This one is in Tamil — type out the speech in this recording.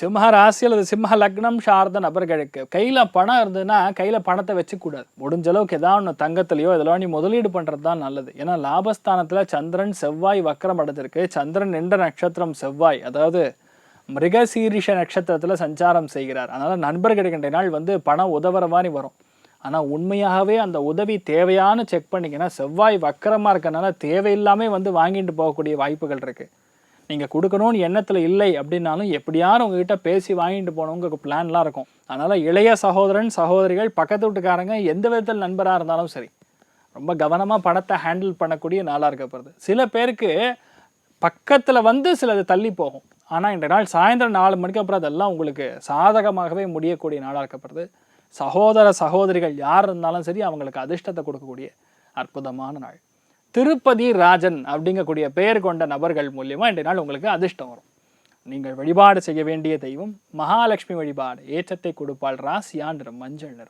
சிம்ம ராசி அல்லது சிம்ம லக்னம் சார்ந்த நபர்களுக்கு கையில் பணம் இருந்ததுன்னா கையில் பணத்தை வச்சுக்கூடாது. முடிஞ்ச அளவுக்கு ஏதாவது ஒன்று தங்கத்துலையோ இதில் நீ முதலீடு பண்ணுறது தான் நல்லது. ஏன்னா லாபஸ்தானத்தில் சந்திரன் செவ்வாய் வக்கரம் அடைஞ்சிருக்கு. சந்திரன் நின்ற நட்சத்திரம் செவ்வாய். அதாவது மிருகசீரிஷ நட்சத்திரத்தில் சஞ்சாரம் செய்கிறார். அதனால் நண்பர் கிடைக்கின்ற நாள் வந்து பணம் உதவுற மாதிரி வரும். ஆனால் உண்மையாகவே அந்த உதவி தேவையான செக் பண்ணிங்கன்னா செவ்வாய் வக்கரமாக இருக்கறனால தேவையில்லாமே வந்து வாங்கிட்டு போகக்கூடிய வாய்ப்புகள் இருக்குது நீங்கள் கொடுக்கணும்னு எண்ணத்தில் இல்லை அப்படின்னாலும் எப்படியாரும் உங்ககிட்ட பேசி வாங்கிட்டு போனவங்க பிளான்லாம் இருக்கும். அதனால் இளைய சகோதரன் சகோதரிகள் பக்கத்து வீட்டுக்காரங்க எந்த விதத்தில் நண்பராக இருந்தாலும் சரி ரொம்ப கவனமாக பணத்தை ஹேண்டில் பண்ணக்கூடிய நாளாக இருக்கப்படுது சில பேருக்கு பக்கத்தில் வந்து சிலது தள்ளி போகும். ஆனால் இன்றைய நாள் சாயந்தரம் நாலு மணிக்கு அப்புறம் அதெல்லாம் உங்களுக்கு சாதகமாகவே முடியக்கூடிய நாளாக இருக்கப்படுது சகோதர சகோதரிகள் யார் இருந்தாலும் சரி அவங்களுக்கு அதிர்ஷ்டத்தை கொடுக்கக்கூடிய அற்புதமான நாள். திருப்பதி ராஜன் அப்படிங்கக்கூடிய பெயர் கொண்ட நபர்கள் மூலியமாக இன்றைய நாள் உங்களுக்கு அதிர்ஷ்டம் வரும். நீங்கள் வழிபாடு செய்ய வேண்டிய தெய்வம் மகாலட்சுமி வழிபாடு ஏற்றத்தை கொடுப்பாள் ராசியான்ற மஞ்சள் நிறம்.